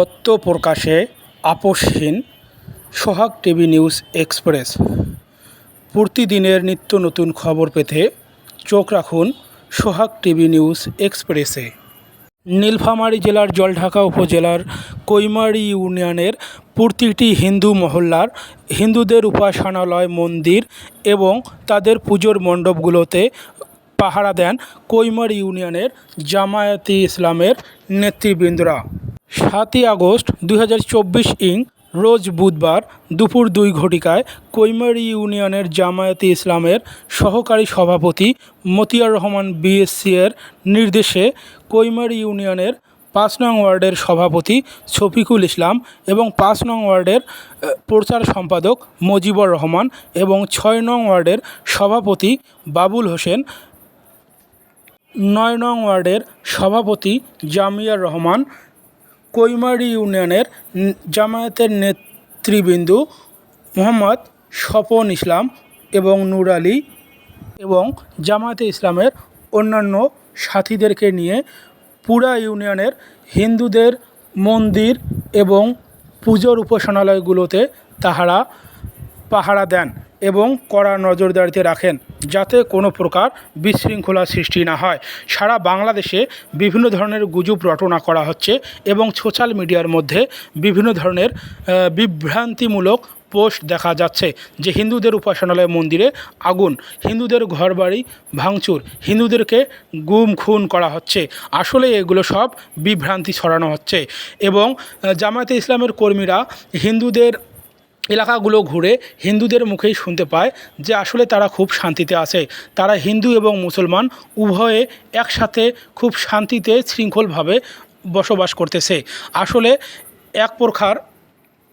সত্য প্রকাশে আপোষহীন সোহাগ টিভি নিউজ এক্সপ্রেস। প্রতিদিনের নিত্য নতুন খবর পেতে চোখ রাখুন সোহাগ টিভি নিউজ এক্সপ্রেসে। নীলফামারী জেলার জলঢাকা উপজেলার কৈমারি ইউনিয়নের প্রতিটি হিন্দু মহল্লার হিন্দুদের উপাসনালয় মন্দির এবং তাদের পুজোর মণ্ডপগুলোতে পাহারা দেন কৈমারি ইউনিয়নের জামায়াতি ইসলামের নেতৃবৃন্দরা। সাতই আগস্ট দুই হাজার চব্বিশ ইং, রোজ বুধবার দুপুর দুই ঘটিকায় কৈমারি ইউনিয়নের জামায়াতে ইসলামের সহকারী সভাপতি মতিয়ার রহমান বিএসসি এর নির্দেশে কৈমারি ইউনিয়নের পাঁচ নং ওয়ার্ডের সভাপতি শফিকুল ইসলাম এবং পাঁচ নং ওয়ার্ডের প্রচার সম্পাদক মজিবর রহমান এবং ছয় নং ওয়ার্ডের সভাপতি বাবুল হোসেন, নয় নং ওয়ার্ডের সভাপতি জামিয়ার রহমান কৈমারি ইউনিয়নের জামায়াতের নেতৃবৃন্দ মোহাম্মদ স্বপন ইসলাম এবং নূর আলী এবং জামায়াতে ইসলামের অন্যান্য সাথীদেরকে নিয়ে পুরা ইউনিয়নের হিন্দুদের মন্দির এবং পুজোর উপাসনালয়গুলোতে তাহারা পাহারা দেন। এবং কড়া নজরদারিতে রাখেন যাতে কোনো প্রকার বিশৃঙ্খলা সৃষ্টি না হয়। সারা বাংলাদেশে বিভিন্ন ধরনের গুজব রটনা করা হচ্ছে এবং সোশ্যাল মিডিয়ার মধ্যে বিভিন্ন ধরনের বিভ্রান্তিমূলক পোস্ট দেখা যাচ্ছে যে হিন্দুদের উপাসনালয় মন্দিরে আগুন, হিন্দুদের ঘরবাড়ি ভাঙচুর, হিন্দুদেরকে গুম খুন করা হচ্ছে। আসলে এগুলো সব বিভ্রান্তি ছড়ানো হচ্ছে এবং জামায়াতে ইসলামের কর্মীরা হিন্দুদের এলাকাগুলো ঘুরে হিন্দুদের মুখেই শুনতে পায় যে আসলে তারা খুব শান্তিতে আছে। তারা হিন্দু এবং মুসলমান উভয়ে একসাথে খুব শান্তিতে, শৃঙ্খলভাবে বসবাস করতেছে। আসলে এক প্রকার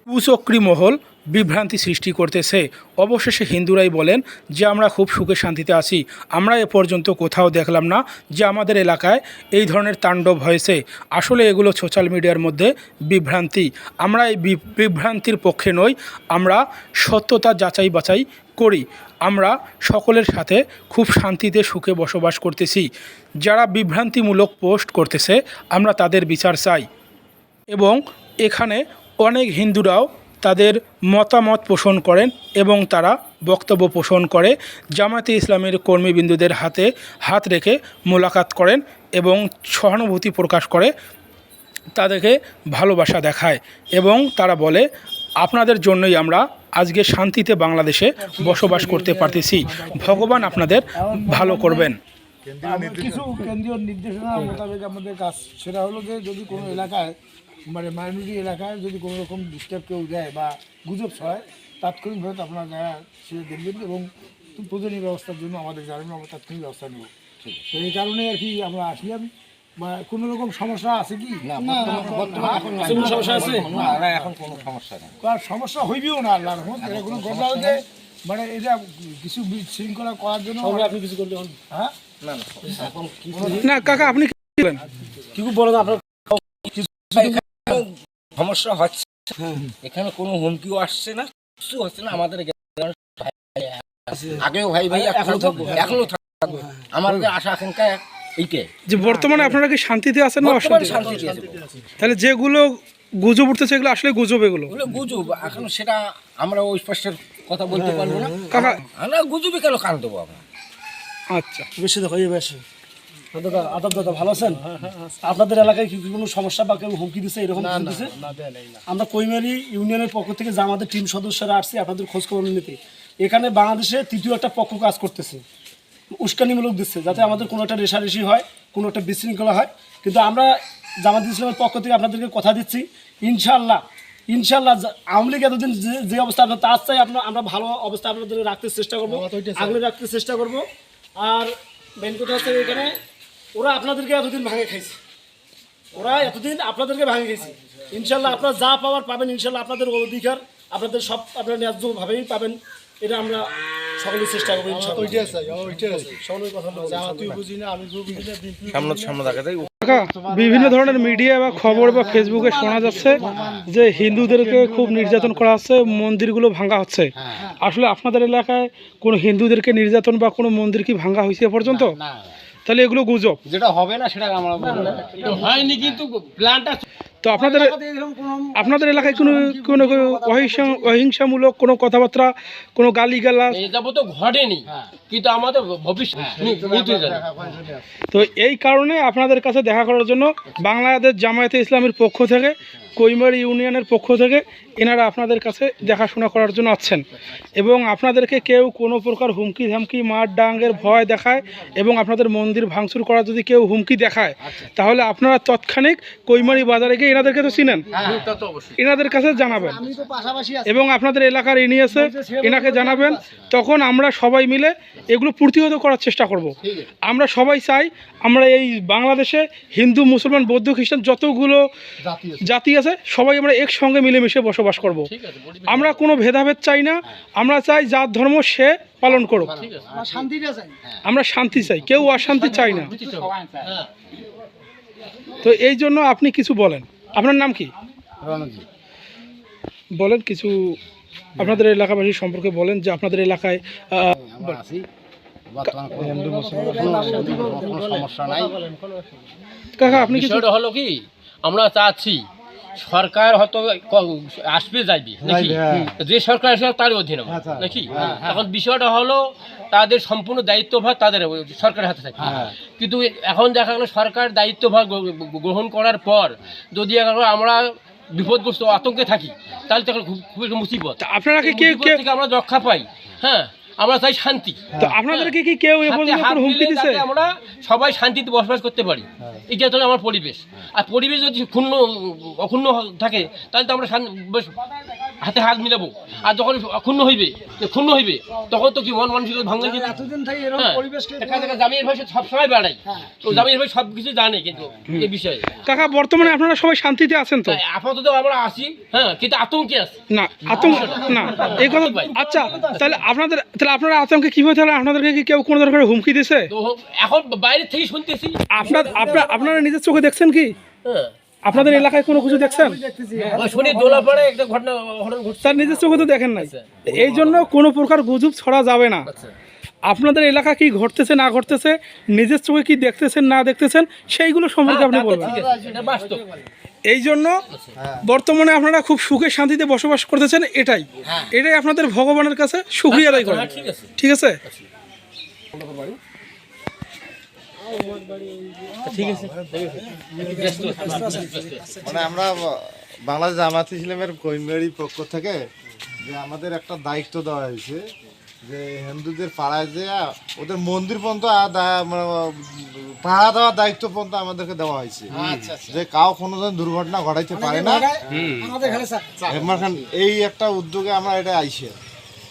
কুচক্রী মহল বিভ্রান্তি সৃষ্টি করতেছে। অবশেষে হিন্দুরাই বলেন যে, আমরা খুব সুখে শান্তিতে আছি। আমরা এ পর্যন্ত কোথাও দেখলাম না যে, আমাদের এলাকায় এই ধরনের তাণ্ডব হয়েছে। আসলে এগুলো সোশ্যাল মিডিয়ার মধ্যে বিভ্রান্তি। আমরা এই বিভ্রান্তির পক্ষে নই। আমরা সত্যতা যাচাই বাছাই করি। আমরা সকলের সাথে খুব শান্তিতে সুখে বসবাস করতেছি। যারা বিভ্রান্তিমূলক পোস্ট করতেছে, আমরা তাদের বিচার চাই। এবং এখানে অনেক হিন্দুরাও তাদের মতামত পোষণ করেন এবং তারা বক্তব্য পোষণ করে। জামাতে ইসলামের কর্মীবিন্দুদের হাতে হাত রেখে মোলাকাত করেন এবং সহানুভূতি প্রকাশ করে তাদেরকে ভালোবাসা দেখায় এবং তারা বলে আপনাদের জন্যই আমরা আজকে শান্তিতে বাংলাদেশে বসবাস করতে পারতেছি। ভগবান আপনাদের ভালো করবেন। কিছু কেন্দ্রীয় নির্দেশনা মোতাবেক আমাদের কাজ। সেটা হলো যে যদি কোনো এলাকায় মানে মাইনরিটি এলাকায় যদি কোনো রকম ডিস্টার্ব কেউ দেয় বা গুজব হয় তাৎক্ষণিকভাবে আপনারা যারা সেটা দেখবেন এবং প্রয়োজনীয় ব্যবস্থার জন্য আমাদের জানাবেন আমরা তাৎক্ষণিক ব্যবস্থা নেব। তো এই কারণে আর কি আমরা আসলাম। বা কোনো রকম সমস্যা আছে কি? সমস্যা আছে? এখন কোনো সমস্যা নেই। আর সমস্যা হইবেও না আল্লাহর রহমত। এটা কোনো ঘটনা হলে মানে এটা কিছু শৃঙ্খলা করার জন্য আপনি কিছু করলে হ্যাঁ? না কাকা আপনি কি বলেন? কি বলো তো আপনার সমস্যা হচ্ছে। এখানে কোনো হুমকিও আসছে না কিছু হচ্ছে না আমাদের আগেও ভাই ভাই এখনও থাকব এখনও থাকব। আমাদের আশা আকাঙ্ক্ষা এইকে যে বর্তমানে আপনারা কি শান্তিতে আছেন না তাহলে যেগুলো গুজব উঠতেছে এগুলো আসলে গুজব এগুলো? গুজব এখন সেটা আমরা ওই স্পষ্টের কথা বলতে পারব না। কাকা আমরা গুজবে কেন কান দেবো আমরা? আচ্ছা। বেশি দেখো বেশি। দাদা আদাব দাদা ভালো আছেন? আপনাদের এলাকায় কি কোনো সমস্যা বা কেউ হুমকি এরকম আমরা কৈমারি ইউনিয়নের পক্ষ থেকে যে আমাদের টিম সদস্যরা আসছে আপনাদের খোঁজ খবর নিতে এখানে বাংলাদেশে তৃতীয় একটা পক্ষ কাজ করতেছে। উস্কানিমূলক দিচ্ছে যাতে আমাদের কোনো একটা রেশারেশি হয় কোনো একটা বিশৃঙ্খলা হয়। কিন্তু আমরা জামাত ইসলামের পক্ষ থেকে আপনাদেরকে কথা দিচ্ছি ইনশাল্লাহ ইনশাল্লাহ আওয়ামী লীগ এতদিন যে যে অবস্থা আপনার তার চাই আপনার আমরা ভালো অবস্থা আপনাদের রাখতে চেষ্টা করব আগলে রাখতে চেষ্টা করব। আর মেন কথা হচ্ছে এখানে ওরা আপনাদেরকে এতদিন ভাঙে খাইছে। ওরা এতদিন আপনাদেরকে ভাঙে গেছে ইনশাল্লাহ আপনারা যা পাওয়ার পাবেন ইনশাল্লাহ আপনাদের অধিকার আপনাদের সব আপনারা ন্যায্যভাবেই পাবেন। এটা আমরা সকলেই চেষ্টা করব ইনশাল্লাহ। সকলের কথা সামনে সামনে দেখা যায় বিভিন্ন ধরনের মিডিয়া বা খবর বা ফেসবুকে শোনা যাচ্ছে যে হিন্দুদেরকে খুব নির্যাতন করা হচ্ছে মন্দিরগুলো ভাঙা হচ্ছে। আসলে আপনাদের এলাকায় কোনো হিন্দুদেরকে নির্যাতন বা কোনো মন্দির কি ভাঙা হয়েছে এ পর্যন্ত? তাহলে এগুলো গুজব। যেটা হবে না সেটা আমরা বলব না। হয়নি কিন্তু প্ল্যানটা তো আপনাদের আপনাদের এলাকায় কোনো কোনো কোনো অহিংসা অহিংসামূলক কোনো কথাবার্তা কোনো গালিগালাজ? এই যাবত ঘটেনি। কিন্তু আমাদের ভবিষ্যৎ নিতে জানে তো এই কারণে আপনাদের কাছে দেখা করার জন্য বাংলাদেশ জামায়াতে ইসলামের পক্ষ থেকে কৈমারি ইউনিয়নের পক্ষ থেকে এনারা আপনাদের কাছে দেখাশোনা করার জন্য আছেন এবং আপনাদেরকে কেউ কোনো প্রকার হুমকি ধামকি মার ডাঙ্গের ভয় দেখায় এবং আপনাদের মন্দির ভাঙচুর করার যদি কেউ হুমকি দেখায় তাহলে আপনারা তৎক্ষণিক কৈমারি বাজারে গিয়ে এনাদেরকে তো চিনেন। তো অবশ্যই। এনাদের কাছে জানাবেন। আমি তো পাশাপাশি আছি। এবং আপনাদের এলাকার ইনি আছে এনাকে জানাবেন তখন আমরা সবাই মিলে এগুলো প্রতিহত করার চেষ্টা করব। আমরা সবাই চাই আমরা এই বাংলাদেশে হিন্দু মুসলমান বৌদ্ধ খ্রিস্টান যতগুলো জাতি আছে সবাই আমরা একসঙ্গে মিলেমিশে বসবাস করব। আমরা কোনো ভেদাভেদ চাই না। আমরা চাই যার ধর্ম সে পালন করুক। আমরা চাই। আমরা শান্তি চাই। কেউ অশান্তি চাই। না তো এই জন্য আপনি কিছু বলেন। আপনার নাম কি? বলেন কিছু আপনাদের এলাকাবাসীর সম্পর্কে বলেন যে আপনাদের এলাকায় আছি। কাকা আপনি হলো কি? আমরা চাচ্ছি সরকার হয়তো আসবে যাইবে। নাকি? যে সরকার আসবে তার অধীনে নাকি? এখন বিষয়টা হলো তাদের সম্পূর্ণ দায়িত্বভার তাদের সরকারের হাতে থাকে কিন্তু এখন দেখা গেলো সরকার দায়িত্বভার গ্র- গ্রহণ করার পর যদি এখন আমরা বিপদগ্রস্ত আতঙ্কে থাকি তাহলে তো এখন খুব খুব একটা মুসিবত। আপনারা আমরা রক্ষা পাই। হ্যাঁ। আমরা চাই শান্তি। তো আপনাদেরকে কি কেউ হুমকি দিচ্ছে আমরা সবাই শান্তিতে বসবাস করতে পারি। এটা হলো আমার পরিবেশ। আর পরিবেশ যদি ক্ষুণ্ণ অক্ষুণ্ণ থাকে তাহলে তো আমরা বেশ হাতে হাত মিলাবো। আর যখন অক্ষুণ্ণ হইবে ক্ষুণ্ণ হইবে তখন তো কি মন মানসিকতা ভাঙে যাবে এতদিন থেকে এরকম হ্যাঁ পরিবেশকে দেখা যায় জামির ভাই সব সময় বেড়াই। তো জামির ভাই সব কিছু জানে কিন্তু এই বিষয়ে। কাকা বর্তমানে আপনারা সবাই শান্তিতে আছেন তো? আপাতত আমরা আসি হ্যাঁ কিন্তু আতঙ্কে আছি। না আতঙ্ক না এই কথা আচ্ছা তাহলে আপনাদের তাহলে আপনারা আতঙ্কে কীভাবে তাহলে আপনাদেরকে কি কেউ কোনো ধরনের হুমকি তো এখন বাইরে থেকে শুনতেছি। আপনার আপনার আপনারা নিজের চোখে দেখছেন কি? হ্যাঁ। আপনাদের এলাকায় কোনো কিছু দেখছেন? ওই শুনি দোলাপাড়ে একটা ঘটনা ঘটনা তার নিজের চোখে তো দেখেন নাই। এই জন্য কোনো প্রকার গুজব ছড়া যাবে না। আপনাদের এলাকা কি ঘটতেছে না ঘটতেছে নিজের চোখে কি দেখতেছেন না দেখতেছেন সেইগুলো সম্পর্কে আপনি বলবেন। এই জন্য বর্তমানে আপনারা খুব সুখে শান্তিতে বসবাস করতেছেন এটাই। এটাই আপনাদের ভগবানের কাছে সুক্রিয়া আদায় করেন। হ্যাঁ, ঠিক আছে। ঠিক আছে ঠিক আছে ব্যস্ত মানে আমরা বাংলাদেশ জামাত ইসলামের কৈমেরি পক্ষ থেকে যে আমাদের একটা দায়িত্ব দেওয়া হয়েছে যে হিন্দুদের পাড়ায় যে ওদের মন্দির পর্যন্ত মানে, পাহারা দেওয়ার দায়িত্ব পর্যন্ত আমাদেরকে দেওয়া হয়েছে। যে কাউ কোনো ধরনের দুর্ঘটনা ঘটাইতে পারে না। এই একটা উদ্যোগে আমরা এটা আইসে।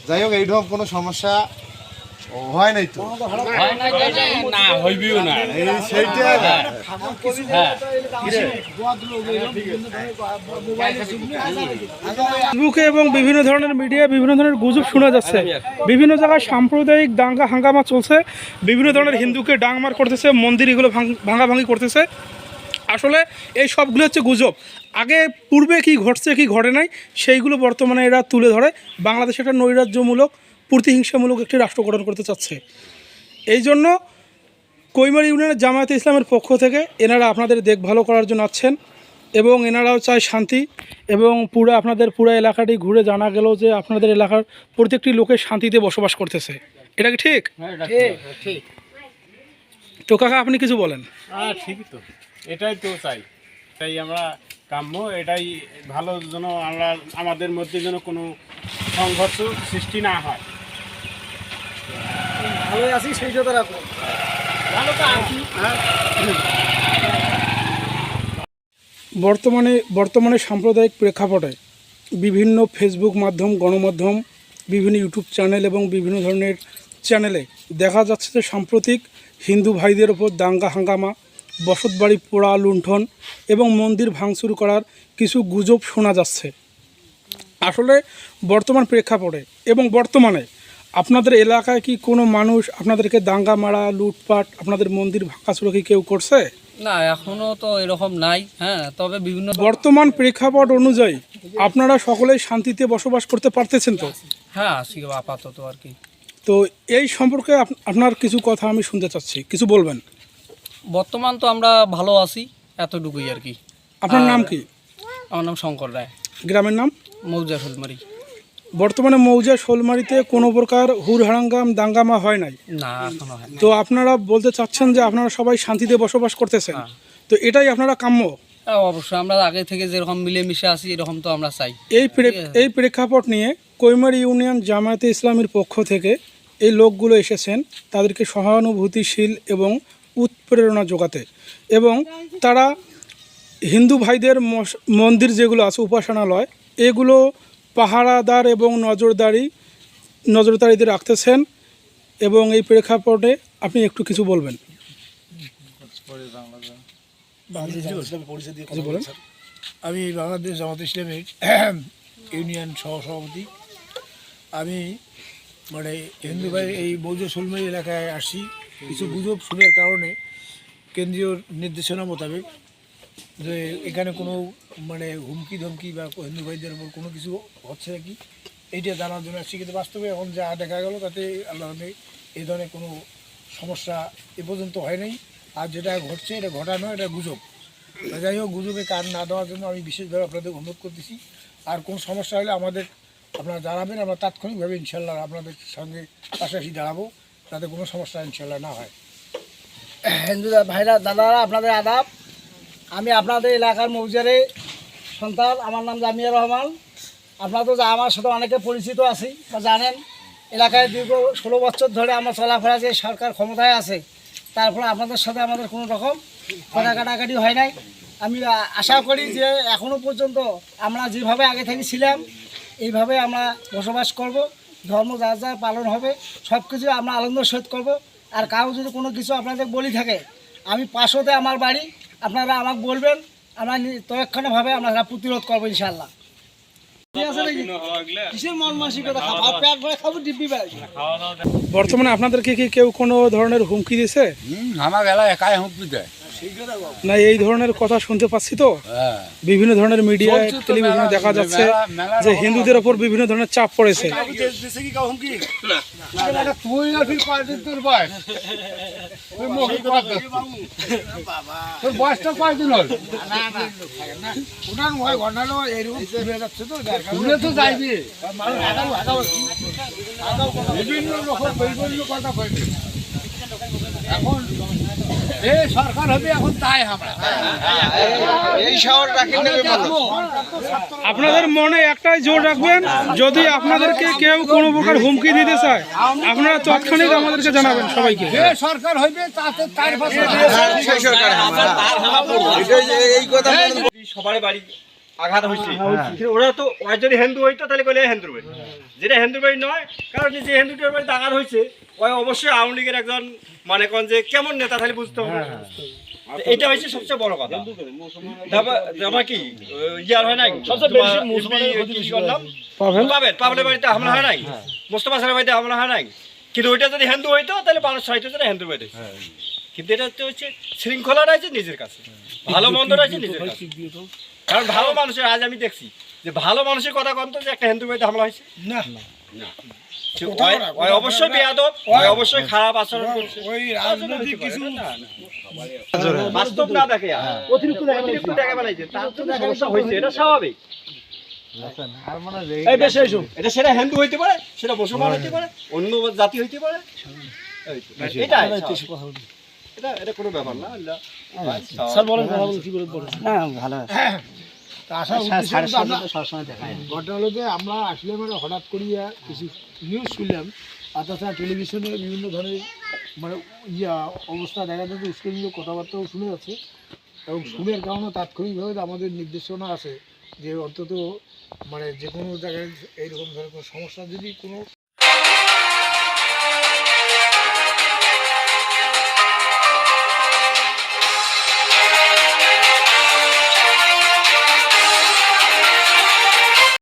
যাই হোক এইরকম কোনো সমস্যা হয় নাই তো? না হইবিও না। এই সেইটা? ফেসবুকে এবং বিভিন্ন ধরনের মিডিয়া বিভিন্ন ধরনের গুজব শোনা যাচ্ছে। বিভিন্ন জায়গায় সাম্প্রদায়িক দাঙ্গা হাঙ্গামা চলছে। বিভিন্ন ধরনের হিন্দুকে ডাংমার করতেছে মন্দির এগুলো ভাঙ- ভাঙাভাঙি করতেছে। আসলে এই সবগুলো হচ্ছে গুজব। আগে পূর্বে কি ঘটছে কি ঘটে নাই সেইগুলো বর্তমানে এরা তুলে ধরে। বাংলাদেশ একটা নৈরাজ্যমূলক প্রতিহিংসামূলক একটি রাষ্ট্র গঠন করতে চাচ্ছে। এই জন্য কৈমারি ইউনিয়নের জামায়াতে ইসলামের পক্ষ থেকে এনারা আপনাদের দেখভাল করার জন্য আছেন এবং এনারাও চায় শান্তি এবং পুরো আপনাদের পুরো এলাকাটি ঘুরে জানা গেল যে আপনাদের এলাকার প্রত্যেকটি লোকের শান্তিতে বসবাস করতেছে। এটা কি ঠিক? তো কাকা আপনি কিছু বলেন। হ্যাঁ ঠিকই তো। এটাই তো চাই। এটাই আমরা কাম্য এটাই ভালো যেন আমরা আমাদের মধ্যে যেন কোনো সংঘর্ষ সৃষ্টি না হয়। ভালোই আছি সেইটা তো রাখো। বর্তমানে বর্তমানে সাম্প্রদায়িক প্রেক্ষাপটে বিভিন্ন ফেসবুক মাধ্যম, গণমাধ্যম, বিভিন্ন ইউটিউব চ্যানেল এবং বিভিন্ন ধরনের চ্যানেলে দেখা যাচ্ছে যে সাম্প্রতিক হিন্দু ভাইদের ওপর দাঙ্গা হাঙ্গামা, বসতবাড়ি পোড়া লুণ্ঠন এবং মন্দির ভাঙচুর করার কিছু গুজব শোনা যাচ্ছে। আসলে বর্তমান প্রেক্ষাপটে এবং বর্তমানে আপনাদের এলাকায় কি কোনো মানুষ আপনাদেরকে দাঙ্গা মারা লুটপাট আপনাদের মন্দির ভাঙাচুরা কি কেউ করছে? না এখনও তো এরকম নাই হ্যাঁ তবে বিভিন্ন বর্তমান প্রেক্ষাপট অনুযায়ী আপনারা সকলেই শান্তিতে বসবাস করতে পারতেছেন তো? হ্যাঁ আছি আপাতত আর কি। তো এই সম্পর্কে আপ- আপনার কিছু কথা আমি শুনতে চাচ্ছি কিছু বলবেন? বর্তমান তো আমরা ভালো আছি এতটুকুই আর কি। আপনার নাম কি? আমার নাম শঙ্কর রায়। গ্রামের নাম? মৌজা ফুলমারি। বর্তমানে মৌজা শোলমারিতে কোনো প্রকার হুড়হারাঙ্গাম দাঙ্গামা হয় নাই। না এখনও হয় তো আপনারা বলতে চাচ্ছেন যে আপনারা সবাই শান্তিতে বসবাস করতেছেন। তো এটাই আপনারা কাম্য? হ্যাঁ, অবশ্যই আমরা আগে থেকে যেরকম মিলেমিশে আছি এরকম তো আমরা চাই। এই প্রে- এই প্রেক্ষাপট নিয়ে কৈমারি ইউনিয়ন জামায়াতে ইসলামের পক্ষ থেকে এই লোকগুলো এসেছেন তাদেরকে সহানুভূতিশীল এবং উৎপ্রেরণা যোগাতে। এবং তারা হিন্দু ভাইদের মস- মন্দির যেগুলো আছে উপাসনালয় এগুলো পাহারাদার এবং নজরদারি নজরদারিতে রাখতেছেন এবং এই প্রেক্ষাপটে আপনি একটু কিছু বলবেন। আমি বাংলাদেশ জামাত ইসলামের ইউনিয়ন সহসভাপতি আমি মানে হিন্দু ভাই এই বৌদ্ধ সুলমারি এলাকায় আসি কিছু গুজব শুনের কারণে কেন্দ্রীয় নির্দেশনা মোতাবেক যে এখানে কোনো মানে হুমকি ধমকি বা হিন্দু ভাইদের উপর কোনো কিছু হচ্ছে নাকি? এইটা জানার জন্য কিন্তু বাস্তবে এখন যা দেখা গেল, তাতে আল্লাহ এই ধরনের কোনো সমস্যা এ পর্যন্ত হয় নাই। আর যেটা ঘটছে, এটা ঘটানো এটা গুজব। যাই হোক, গুজবে কান না দেওয়ার জন্য আমি বিশেষভাবে আপনাদের অনুরোধ করতেছি। আর কোন সমস্যা হলে আমাদের আপনারা জানাবেন, আমরা তাৎক্ষণিকভাবে ইনশাল্লাহ আপনাদের সঙ্গে পাশাপাশি দাঁড়াবো, যাতে কোনো সমস্যা ইনশাল্লাহ না হয়। হিন্দু ভাইরা, দাদারা, আপনাদের আদাব। আমি আপনাদের এলাকার মৌজারে সন্তান, আমার নাম জামিয়া রহমান। আপনারা তো যা- আমার সাথে অনেকে পরিচিত আছি বা জানেন, এলাকায় দীর্ঘ ষোলো বছর ধরে আমরা চলাফেরা যে সরকার ক্ষমতায় আছে তারপরে আপনাদের সাথে আমাদের কোনো রকম কথা কাটাকাটি হয় নাই। আমি আশা করি যে এখনও পর্যন্ত আমরা যেভাবে আগে থেকে ছিলাম, এইভাবে আমরা বসবাস করব, ধর্ম যা যা পালন হবে সব কিছু আমরা আনন্দ সহিত করব। আর কাউ যদি কোনো কিছু আপনাদের বলি থাকে, আমি পাশতে আমার বাড়ি আপনারা আমাকে বলবেন আমরা তৎক্ষণাৎভাবে আমরা প্রতিরোধ করব ইনশাল্লাহ মন বর্তমানে আপনাদেরকে কি কেউ কোনো ধরনের হুমকি দিছে আমার এলাকায় একাই হুমকি দেয়। না এই ধরনের কথা শুনতে পাচ্ছি তো। বিভিন্ন ধরনের মিডিয়ায় টেলিভিশনে দেখা যাচ্ছে যে হিন্দুদের ওপর বিভিন্ন ধরনের চাপ পড়েছে। বিভিন্ন রকম বিভিন্ন কথা এখন এই সরকার হবে এখন তাই আমরা। আপনাদের মনে একটাই জোর রাখবেন যদি আপনাদেরকে কেউ কোনো প্রকার হুমকি দিতে চায় আপনারা তৎক্ষণিক আমাদেরকে জানাবেন সবাইকে। যে সরকার হইবে তাতে তার সবারই বাড়ি আঘাত হয়েছে। কিন্তু ওরা তো ওরা যদি হিন্দু হইতো তাহলে কইলে হিন্দুর বাড়ি যেটা হিন্দুর বাড়ি নয় কারণ যে হিন্দুটার বাড়িতে আঘাত হয়েছে ওই অবশ্যই আওয়ামী লীগের একজন মানে কোন যে কেমন নেতা তাহলে বুঝতে হবে। এটা হচ্ছে সবচেয়ে বড় কথা। তারপর তারপর কি ইয়ার হয় নাই? পাবেন? পাবলের বাড়িতে হামলা হয় নাই? মোস্তফা স্যারের বাড়িতে হামলা হয় নাই? কিন্তু ওইটা যদি হিন্দু হইতো তাহলে মানুষ যেটা হিন্দুর বাড়িতে কিন্তু এটা হচ্ছে হচ্ছে শৃঙ্খলাটা আছে নিজের কাছে। ভালো মন্দ রয়েছে নিজের কাছে। কারণ ভালো মানুষের আজ আমি দেখছি যে ভালো মানুষের কথা কন্ত যে একটা হিন্দু বাড়িতে হামলা হয়েছে না ওই অবশ্যই বেয়াদব অবশ্যই খারাপ আচরণ করছে ওই রাজনৈতিক কিছু বাস্তব না দেখে অতিরিক্ত অতিরিক্ত দেখা বেলাইছে তার জন্য সমস্যা হয়েছে এটা স্বাভাবিক এটা সেটা হিন্দু হইতে পারে সেটা মুসলমান হইতে পারে অন্য জাতি হইতে পারে। এটা এটা কোনো ব্যাপার না স্যার বলেন কথা বলেন কি বলেন আশা উদ্দেশ্য কিন্তু আমরা ঘটনা হলো যে আমরা আসলে মানে হঠাৎ করিয়া কিছু নিউজ শুনলাম। আর তাছাড়া টেলিভিশনে বিভিন্ন ধরনের মানে ইয়া অবস্থা দেখা যাচ্ছে উস্কানিত কথাবার্তাও শুনে যাচ্ছে। এবং শুনের কারণে তাৎক্ষণিকভাবে আমাদের নির্দেশনা আছে যে অন্তত মানে যে কোনো জায়গায় এইরকম ধরনের কোনো সমস্যা যদি কোনো